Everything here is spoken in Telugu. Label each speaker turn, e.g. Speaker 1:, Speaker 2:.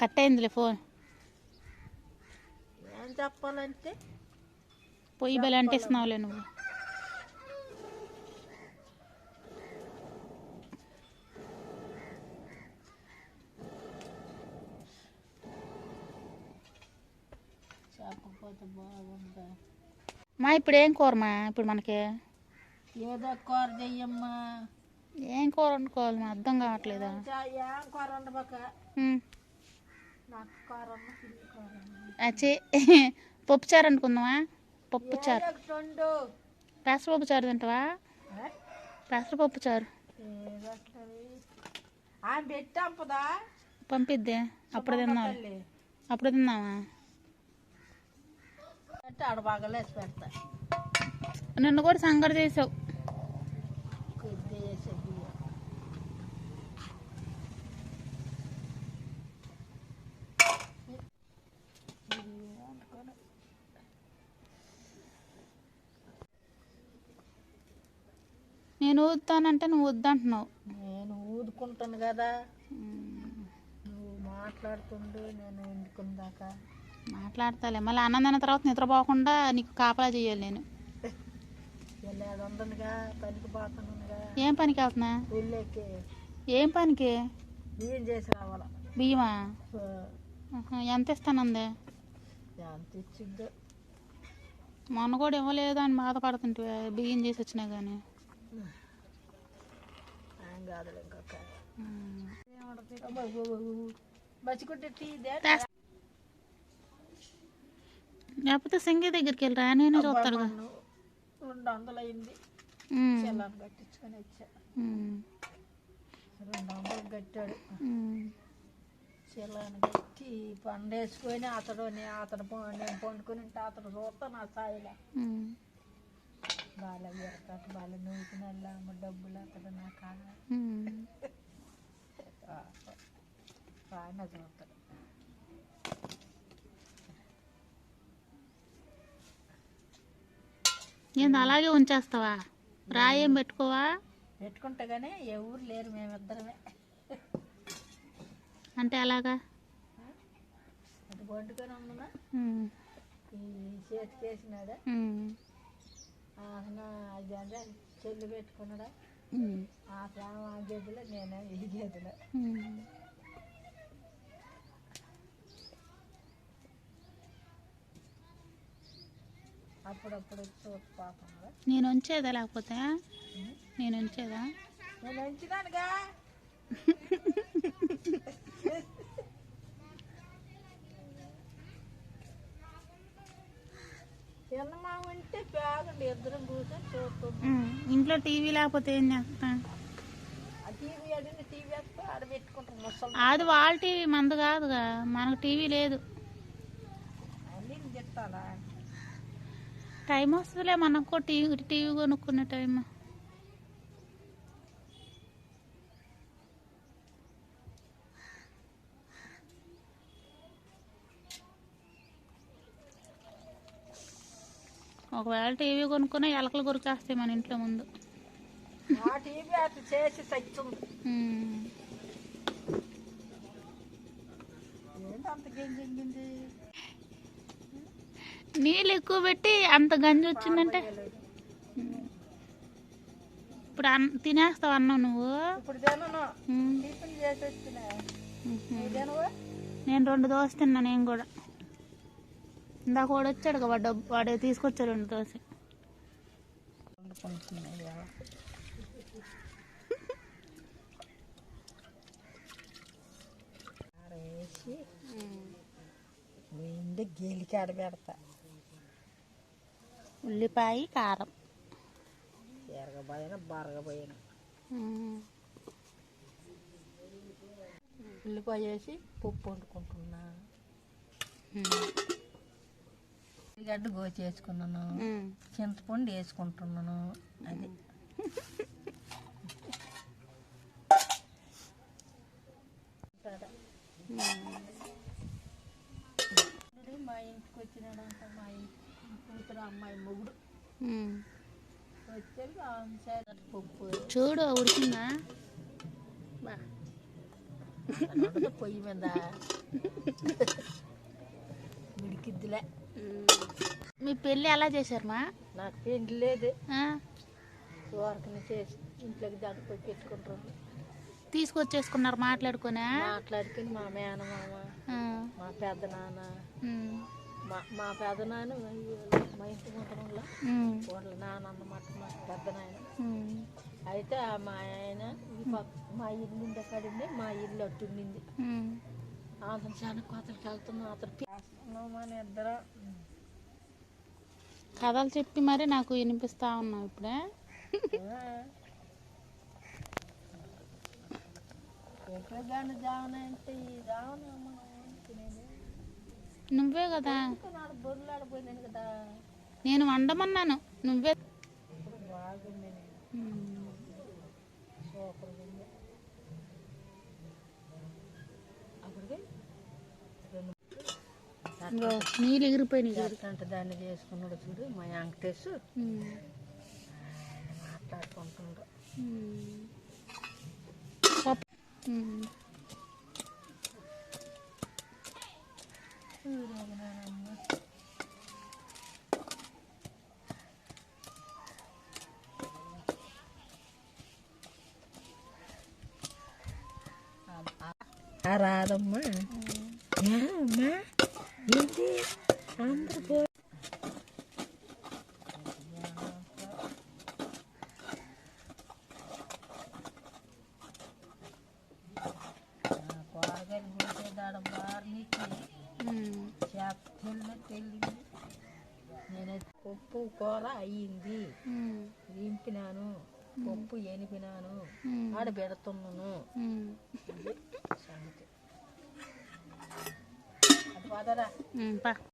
Speaker 1: Cut అయిందిలే phone.
Speaker 2: ఏం చెప్పాలంటే?
Speaker 1: పొయ్యి బెల అంటేస్తున్నావులే నువ్వు.
Speaker 2: చెప్పకపోతే బాగుందా
Speaker 1: మా ఇప్పుడు ఏం కూరమా ఇప్పుడు మనకి
Speaker 2: ఏదో కూర చెయ్యమ్మా.
Speaker 1: ఏం కూర వండుకోవాలి? మా అర్థం కావట్లేదా?
Speaker 2: ఏం కూర
Speaker 1: ఉమ్.
Speaker 2: నాకు కూర ఉన్న పిల్లి కూర ఉన్న.
Speaker 1: అచ్చి పప్పు చారు అనుకుందామా పప్పు చారు పెసరపప్పు చారు తింటావా? పెసరపప్పు చారు పంపిద్దే అప్పుడు
Speaker 2: తల్లి
Speaker 1: అప్పుడు
Speaker 2: పెడతా
Speaker 1: నిన్ను కూడా సంగటి చేసావు
Speaker 2: కొద్దిగా వేసే బియ్యం
Speaker 1: నేను ఊదుతానంటే నువ్వు వద్దంటున్నావు
Speaker 2: నేను ఊదుకుంటాను కదా. నువ్వు మాట్లాడుతుండు నేను వండుకుందాకా
Speaker 1: మాట్లాడతాలే. మళ్ళీ అన్నం తిన్న తర్వాత నిద్రపోకుండా నీకు కాపలా చేయాలి నేను.
Speaker 2: వెళ్ళేది ఉండనుగా పనికి పోతానుగా
Speaker 1: ఏం పనికి వెళ్తున్నా?
Speaker 2: ఊళ్ళోకి.
Speaker 1: ఏం పనికి?
Speaker 2: బియ్యం చేసి రావాల.
Speaker 1: బియ్యమా? ఎంత ఇస్తానందే?
Speaker 2: ఎంత ఇచ్చిద్దో.
Speaker 1: మొన్న కూడా ఇవ్వలేదు అని బాధపడుతుంటే బియ్యం చేసి వచ్చినా కానీ. లేకపోతే సింగి దగ్గరికి వెళ్ళరా? నేను చూస్తాడుగా
Speaker 2: రెండు వందలు అయింది
Speaker 1: ఉమ్,
Speaker 2: చెల్లని కట్టించుకొని వచ్చా. రెండు వందలు కట్టాడు.
Speaker 1: ఉమ్.
Speaker 2: చెల్లని కట్టి పండేసుకొని అతడు నే- అతడు పో- నేను పండుకొని ఉంటే అతడు చూస్తా నా సాయిలా. ఎరకట డబ్బులు నా కాడ
Speaker 1: ఏంది అలాగే ఉంచేస్తావా? రాయేం పెట్టుకోవా?
Speaker 2: పెట్టుకుంటే కానీ ఎవరు లేరు మేమిద్దరమే.
Speaker 1: అంటే అలాగా?
Speaker 2: అది వండుకొని ఉన్నామా
Speaker 1: ఉమ్,
Speaker 2: ఈ చేతికి వేసినాడా ఆహన అది చెల్లి పెట్టుకున్నాడా? ఆ ప్రేమ ఆ గేదెలో నేను ఈ గేదెలో. అప్పుడప్పుడు చూసిపోతున్నాడా
Speaker 1: నేను ఉంచేదా లేకపోతే? నేను ఉంచేదా?
Speaker 2: నేను ఉంచినానుగా.
Speaker 1: టీవీ లేకపోతే ఏం చేస్తా? అది వాళ్ళ టీవీ మంది కాదుగా మనకు టీవీ లేదు. టైం వస్తుందిలే మనకు టీవీ టీవీ కొనుక్కునే టైం. ఒకవేళ టీవీ కొనుక్కునే ఎలకలు కొరికేస్తాయి మన ఇంట్లో ముందు.
Speaker 2: ఆ టీవీ చేసి తెచ్చింది
Speaker 1: నీళ్ళు ఎక్కువ పెట్టి అంత గంజి వచ్చిందంటే? ఇప్పుడు అన్ తినేస్తావు అన్నం నువ్వు?
Speaker 2: ఇప్పుడు తినను.
Speaker 1: ఉమ్.
Speaker 2: టిఫిన్ చేసి వచ్చినా.
Speaker 1: ఉహు.
Speaker 2: నువ్వు తినవా?
Speaker 1: నేను రెండు దోశ తిన్నా నేను కూడా. ఇందాక వాడు వచ్చాడు కదా వాడు తీసుకొచ్చాడు రెండు దోశ
Speaker 2: వండుకుంటున్నాయా వేసి నిండి గేలికి ఆడ పెడతా
Speaker 1: ఉల్లిపాయ కారం
Speaker 2: ఎరగబోయిన బరగబోయిన. ఉల్లిపాయ వేసి పప్పు వండుకుంటున్నా
Speaker 1: ఉమ్.
Speaker 2: ఉల్లిగడ్డ గోచి వేసుకున్నాను
Speaker 1: ఉమ్.
Speaker 2: చింతపండు వేసుకుంటున్నాను అది వచ్చినాడంట మా ఇంటి కూతురు అమ్మాయి మొగుడు. పప్పు.
Speaker 1: చూడు ఉడికిందా?
Speaker 2: పొయ్యి మీద ఉడికిద్దిలే.
Speaker 1: మీ పెళ్ళి ఎలా చేశారు మా?
Speaker 2: నాకు పెండి లేదు? వరకనే చేసి ఇంట్లోకి పోయి పెట్టుకుంటారు.
Speaker 1: తీసుకొచ్చేసుకున్నారు మాట్లాడుకునే?
Speaker 2: మాట్లాడుకుని మా మేనమామ మా పెద్ద నాన్న మా మా పెద్ద నాన్న మా ఇంటి ముందరంలో వాళ్ళ నాన్న అన్నమాట మా పెద్ద నాయన అయితే ఆ మా ఆయన ఈ పక్క మా ఇల్లు ఉండే కాడండి మా ఇల్లు అట్టు ఉండింది. అతను చాలా కోతలకు వెళ్తున్నాం అతను మన ఇద్దరు
Speaker 1: కథలు చెప్పి మరి నాకు వినిపిస్తా ఉన్నావు ఇప్పుడే.
Speaker 2: ఎక్కడ కానీ జావన అంటే ఈ తినేది
Speaker 1: నువ్వే కదా. నేను వండమన్నాను. నువ్వే. నీళ్ళు ఎగిరిపోయినాయి
Speaker 2: దాన్ని చేసుకున్నాడు చూడు మా వెంకటేష్. మాట్లాడుకుంటున్నాడు. ఆ రాదమ్మా అమ్మా ఏంటి? అందరు పో పప్పు కూర అయ్యింది. దింపినాను. పప్పు ఎనిపినాను. ఆడ పెడుతున్నాను. సంగతి